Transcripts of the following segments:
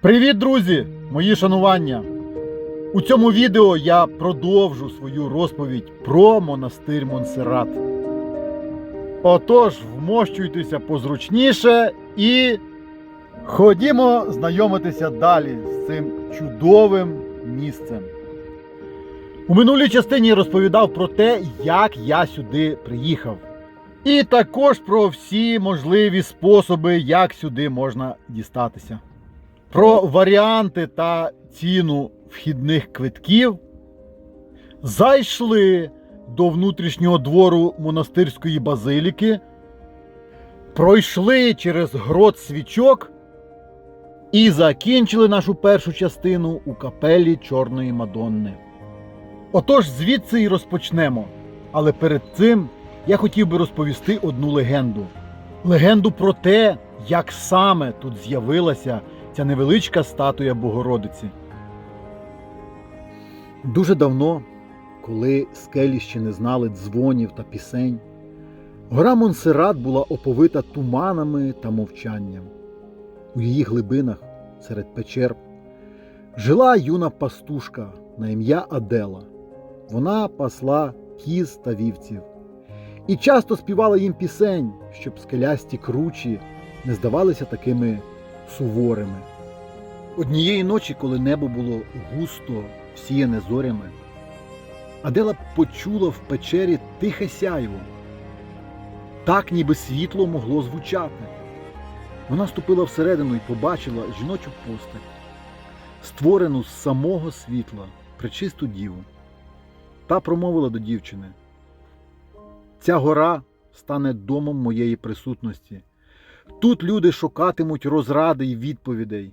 Привіт, друзі! Мої шанування! У цьому відео я продовжу свою розповідь про монастир Монсеррат. Отож, вмощуйтеся позручніше і ходімо знайомитися далі з цим чудовим місцем. У минулій частині розповідав про те, як я сюди приїхав. І також про всі можливі способи, як сюди можна дістатися. Про варіанти та ціну вхідних квитків зайшли до внутрішнього двору монастирської базиліки, пройшли через грот свічок і закінчили нашу першу частину у капелі Чорної Мадонни. Отож, звідси і розпочнемо. Але перед цим я хотів би розповісти одну легенду. Легенду про те, як саме тут з'явилася ця невеличка статуя Богородиці. Дуже давно, коли скелі ще не знали дзвонів та пісень, гора Монсеррат була оповита туманами та мовчанням. У її глибинах, серед печер, жила юна пастушка на ім'я Адела. Вона пасла кіз та вівців і часто співала їм пісень, щоб скелясті кручі не здавалися такими суворими. Однієї ночі, коли небо було густо всіяне зорями, Адела почула в печері тихе сяйво. Так, ніби світло могло звучати. Вона ступила всередину і побачила жіночу постать, створену з самого світла, пречисту діву. Та промовила до дівчини: Ця гора стане домом моєї присутності. Тут люди шукатимуть розради й відповідей,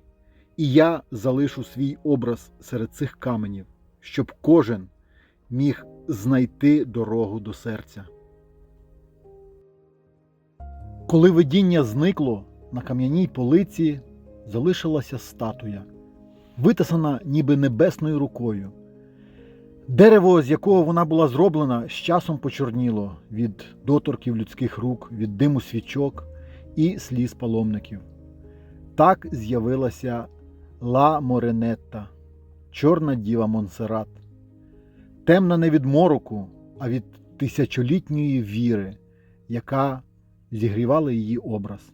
і я залишу свій образ серед цих каменів, щоб кожен міг знайти дорогу до серця. Коли видіння зникло, на кам'яній полиці залишилася статуя, витисана ніби небесною рукою. Дерево, з якого вона була зроблена, з часом почорніло від доторків людських рук, від диму свічок і сліз паломників. Так з'явилася Ла Моренетта, чорна діва Монсеррат, темна не від мороку, а від тисячолітньої віри, яка зігрівала її образ.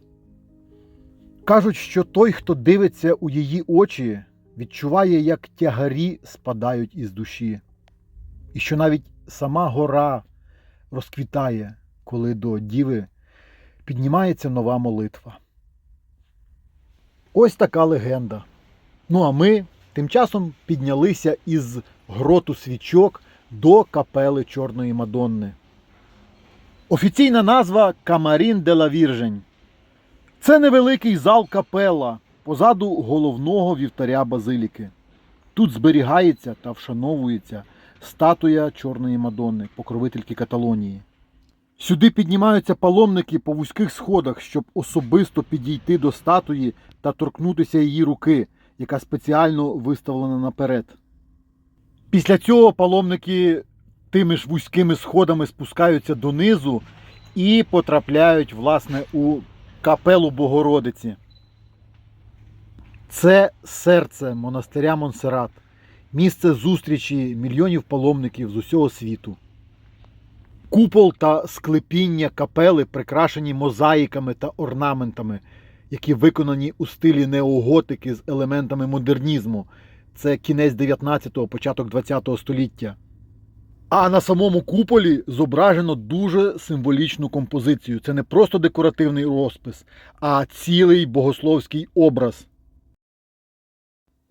Кажуть, що той, хто дивиться у її очі, відчуває, як тягарі спадають із душі, і що навіть сама гора розквітає, коли до діви піднімається нова молитва. Ось така легенда. Ну а ми тим часом піднялися із гроту свічок до капели Чорної Мадонни. Офіційна назва Камарін де ла Віржень. Це невеликий зал капела позаду головного вівтаря базиліки. Тут зберігається та вшановується статуя Чорної Мадонни, покровительки Каталонії. Сюди піднімаються паломники по вузьких сходах, щоб особисто підійти до статуї та торкнутися її руки, яка спеціально виставлена наперед. Після цього паломники тими ж вузькими сходами спускаються донизу і потрапляють власне у капелу Богородиці. Це серце монастиря Монсеррат, місце зустрічі мільйонів паломників з усього світу. Купол та склепіння капели прикрашені мозаїками та орнаментами, які виконані у стилі неоготики з елементами модернізму. Це кінець 19-го, початок 20-го століття. А на самому куполі зображено дуже символічну композицію. Це не просто декоративний розпис, а цілий богословський образ.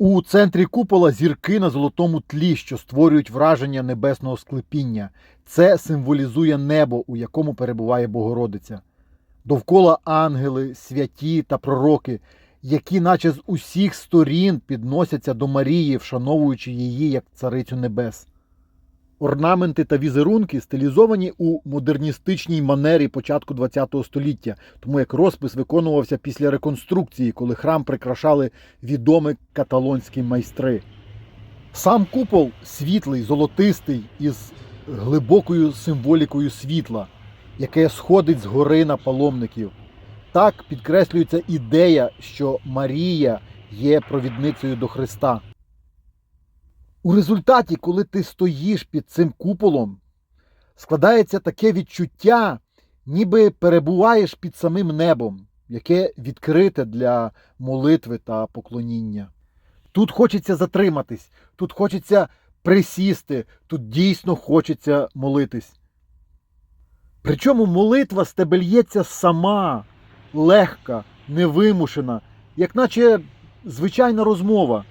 У центрі купола зірки на золотому тлі, що створюють враження небесного склепіння. Це символізує небо, у якому перебуває Богородиця. Довкола ангели, святі та пророки, які, наче з усіх сторін, підносяться до Марії, вшановуючи її як царицю небес. Орнаменти та візерунки стилізовані у модерністичній манері початку ХХ століття, тому як розпис виконувався після реконструкції, коли храм прикрашали відомі каталонські майстри. Сам купол світлий, золотистий, із глибокою символікою світла, яке сходить з гори на паломників. Так підкреслюється ідея, що Марія є провідницею до Христа. У результаті, коли ти стоїш під цим куполом, складається таке відчуття, ніби перебуваєш під самим небом, яке відкрите для молитви та поклоніння. Тут хочеться затриматись, тут хочеться присісти, тут дійсно хочеться молитись. Причому молитва з тебе лється сама, легка, невимушена, як наче звичайна розмова.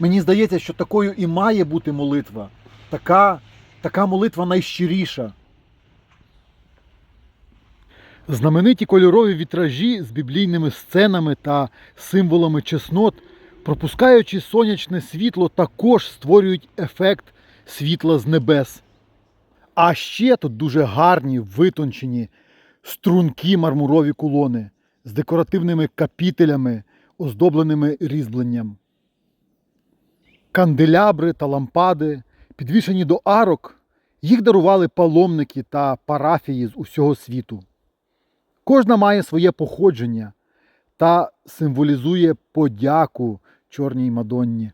Мені здається, що такою і має бути молитва. Така, така молитва найщиріша. Знамениті кольорові вітражі з біблійними сценами та символами чеснот, пропускаючи сонячне світло, також створюють ефект світла з небес. А ще тут дуже гарні витончені стрункі мармурові колони з декоративними капітелями, оздобленими різьбленням. Канделябри та лампади, підвішені до арок, їх дарували паломники та парафії з усього світу. Кожна має своє походження та символізує подяку Чорній Мадонні.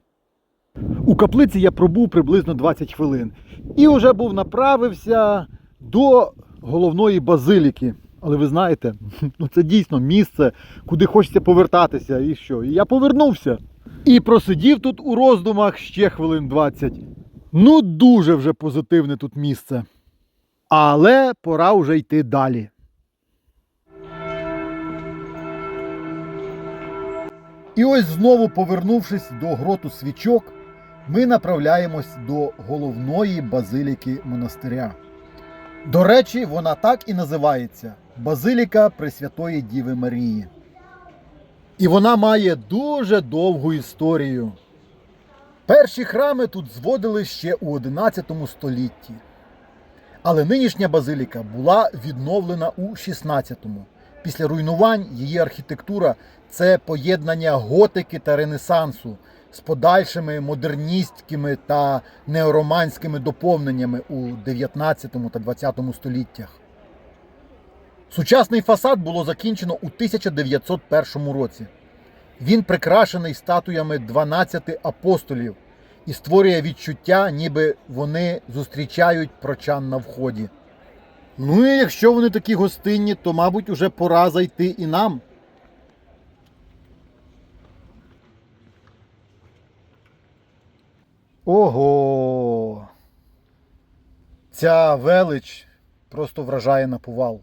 У каплиці я пробув приблизно 20 хвилин і вже був направився до головної базиліки. Але ви знаєте, ну це дійсно місце, куди хочеться повертатися. І що? І я повернувся. І просидів тут у роздумах ще хвилин 20. Ну, дуже вже позитивне тут місце. Але пора вже йти далі. І ось знову повернувшись до гроту свічок, ми направляємось до головної базиліки монастиря. До речі, вона так і називається Базиліка Пресвятої Діви Марії. І вона має дуже довгу історію. Перші храми тут зводили ще у 11 столітті. Але нинішня базиліка була відновлена у 16-му. Після руйнувань її архітектура це поєднання готики та ренесансу з подальшими модерністськими та неороманськими доповненнями у 19 та 20 століттях. Сучасний фасад було закінчено у 1901 році. Він прикрашений статуями 12 апостолів і створює відчуття, ніби вони зустрічають прочан на вході. Ну і якщо вони такі гостинні, то, мабуть, уже пора зайти і нам. Ого. Ця велич просто вражає на повал.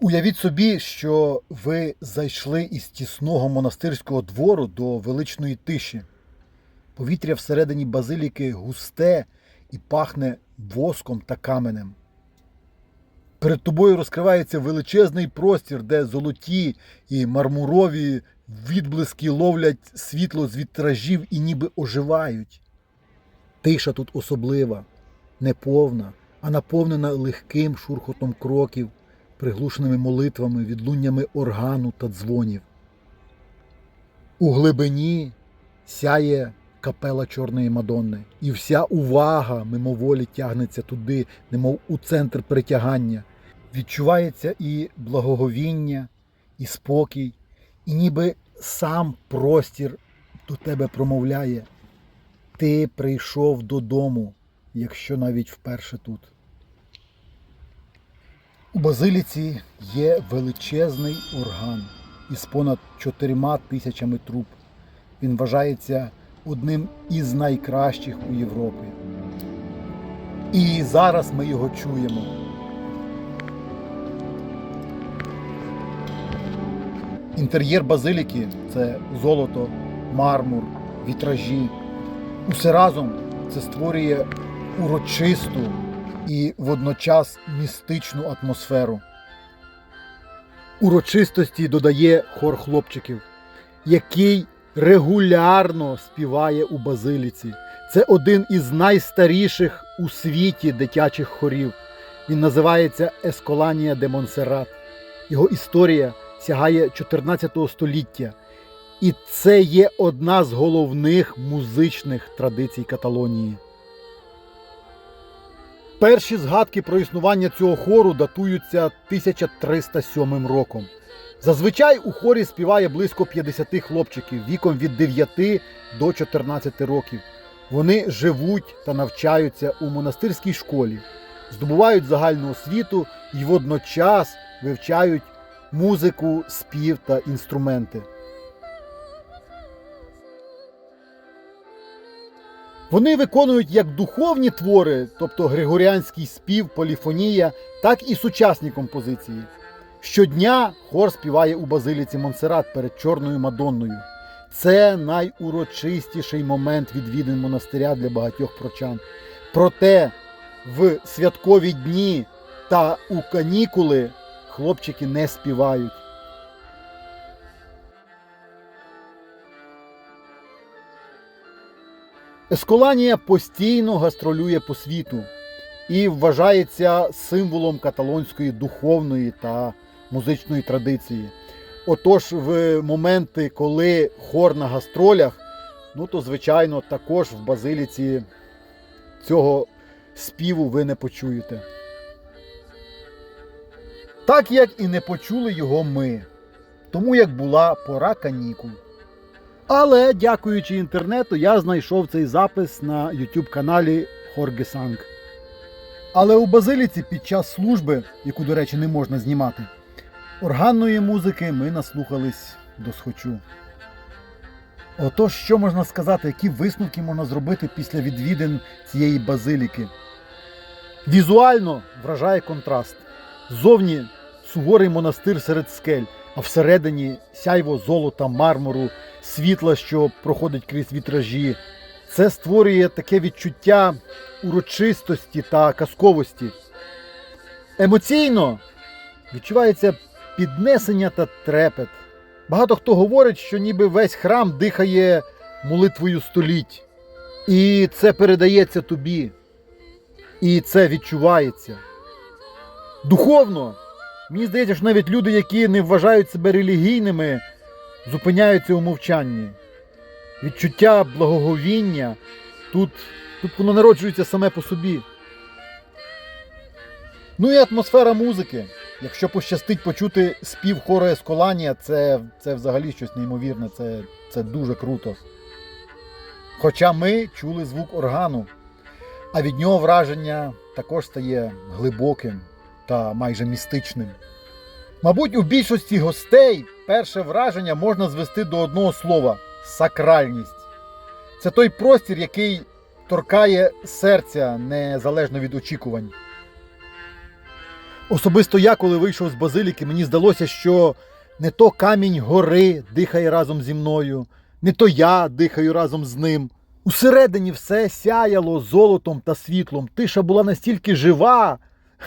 Уявіть собі, що ви зайшли із тісного монастирського двору до величної тиші. Повітря всередині базиліки густе і пахне воском та каменем. Перед тобою розкривається величезний простір, де золоті і мармурові відблиски ловлять світло з вітражів і ніби оживають. Тиша тут особлива, неповна, а наповнена легким шурхотом кроків, приглушеними молитвами, відлуннями органу та дзвонів. У глибині сяє капела Чорної Мадонни, і вся увага мимоволі тягнеться туди, немов у центр притягання. Відчувається і благоговіння, і спокій, і ніби сам простір до тебе промовляє. Ти прийшов додому, якщо навіть вперше тут. У базиліці є величезний орган із понад чотирма тисячами труб. Він вважається одним із найкращих у Європі. І зараз ми його чуємо. Інтер'єр базиліки це золото, мармур, вітражі. Усе разом це створює урочисту і водночас містичну атмосферу. Урочистості додає хор хлопчиків, який регулярно співає у базиліці. Це один із найстаріших у світі дитячих хорів. Він називається Есколанія де Монсеррат. Його історія сягає 14 століття. І це є одна з головних музичних традицій Каталонії. Перші згадки про існування цього хору датуються 1307 роком. Зазвичай у хорі співає близько 50 хлопчиків віком від 9 до 14 років. Вони живуть та навчаються у монастирській школі, здобувають загальну освіту і водночас вивчають музику, спів та інструменти. Вони виконують як духовні твори, тобто григоріанський спів, поліфонія, так і сучасні композиції. Щодня хор співає у базиліці Монсерат перед Чорною Мадонною. Це найурочистіший момент відвідин монастиря для багатьох прочан. Проте в святкові дні та у канікули хлопчики не співають. Есколанія постійно гастролює по світу і вважається символом каталонської духовної та музичної традиції. Отож, в моменти, коли хор на гастролях, ну то звичайно також в базиліці цього співу ви не почуєте. Так як і не почули його ми, тому як була пора канікул. Але, дякуючи інтернету, я знайшов цей запис на YouTube каналі Хоргесанг. Але у базиліці під час служби, яку, до речі, не можна знімати, органної музики ми наслухались до схочу. Отож, що можна сказати, які висновки можна зробити після відвідин цієї базиліки? Візуально вражає контраст. Зовні суворий монастир серед скель, а всередині сяйво золота, мармуру, світла, що проходить крізь вітражі. Це створює таке відчуття урочистості та казковості. Емоційно відчувається піднесення та трепет. Багато хто говорить, що ніби весь храм дихає молитвою століть. І це передається тобі. І це відчувається. Духовно, мені здається, що навіть люди, які не вважають себе релігійними, зупиняються у мовчанні. Відчуття благоговіння тут, тут воно народжується саме по собі. Ну і атмосфера музики. Якщо пощастить почути спів хору Есколанія, це, це взагалі щось неймовірне, це, це дуже круто. Хоча ми чули звук органу, а від нього враження також стає глибоким та майже містичним. Мабуть, у більшості гостей перше враження можна звести до одного слова сакральність. Це той простір, який торкає серця незалежно від очікувань. Особисто я, коли вийшов з базиліки, мені здалося, що не то камінь гори дихає разом зі мною, не то я дихаю разом з ним. Усередині все сяяло золотом та світлом. Тиша була настільки жива,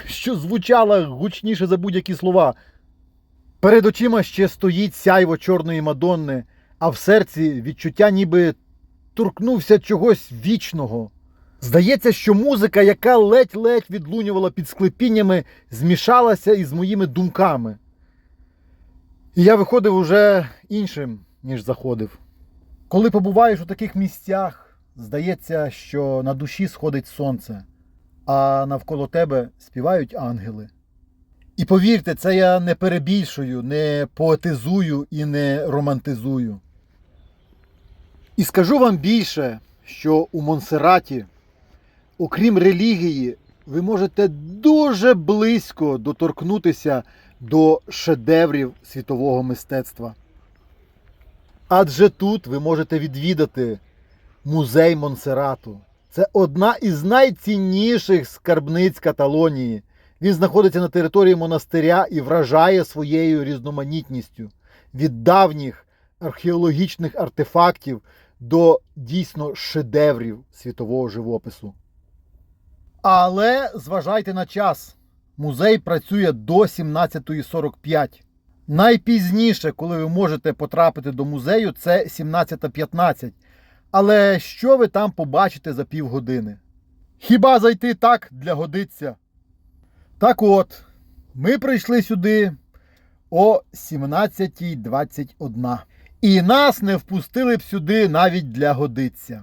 що звучала гучніше за будь-які слова. Перед очима ще стоїть сяйво чорної мадонни, а в серці відчуття ніби торкнувся чогось вічного. Здається, що музика, яка ледь-ледь відлунювала під склепіннями, змішалася із моїми думками. І я виходив уже іншим, ніж заходив. Коли побуваєш у таких місцях, здається, що на душі сходить сонце, а навколо тебе співають ангели. І повірте, це я не перебільшую, не поетизую і не романтизую. І скажу вам більше, що у Монсераті, окрім релігії, ви можете дуже близько доторкнутися до шедеврів світового мистецтва. Адже тут ви можете відвідати музей Монсерату. Це одна із найцінніших скарбниць Каталонії. Він знаходиться на території монастиря і вражає своєю різноманітністю від давніх археологічних артефактів до дійсно шедеврів світового живопису. Але зважайте на час. Музей працює до 17.45. Найпізніше, коли ви можете потрапити до музею, це 17.15. Але що ви там побачите за півгодини? Хіба зайти так для годиться? Так от, ми прийшли сюди о 17.21. І нас не впустили б сюди навіть для годиться.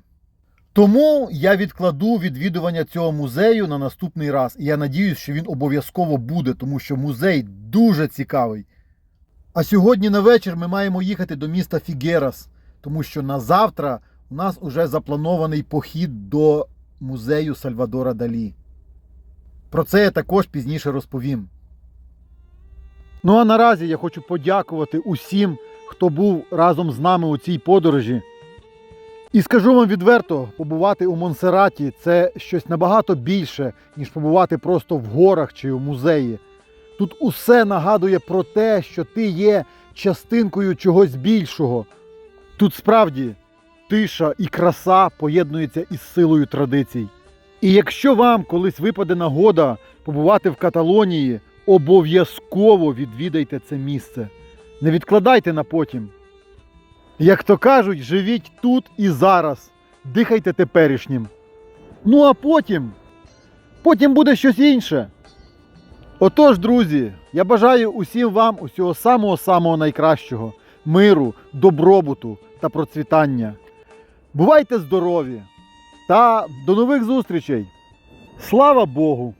Тому я відкладу відвідування цього музею на наступний раз. І я надіюсь, що він обов'язково буде, тому що музей дуже цікавий. А сьогодні на вечір ми маємо їхати до міста Фігерас, тому що на завтра у нас уже запланований похід до музею Сальвадора Далі. Про це я також пізніше розповім. Ну а наразі я хочу подякувати усім, хто був разом з нами у цій подорожі. І скажу вам відверто, побувати у Монсераті це щось набагато більше, ніж побувати просто в горах чи у музеї. Тут усе нагадує про те, що ти є частинкою чогось більшого. Тут справді тиша і краса поєднуються із силою традицій. І якщо вам колись випаде нагода побувати в Каталонії, обов'язково відвідайте це місце. Не відкладайте на потім. Як то кажуть, живіть тут і зараз, дихайте теперішнім. Ну а потім, потім буде щось інше. Отож, друзі, я бажаю усім вам усього самого-самого найкращого, миру, добробуту та процвітання. Бувайте здорові та до нових зустрічей! Слава Богу!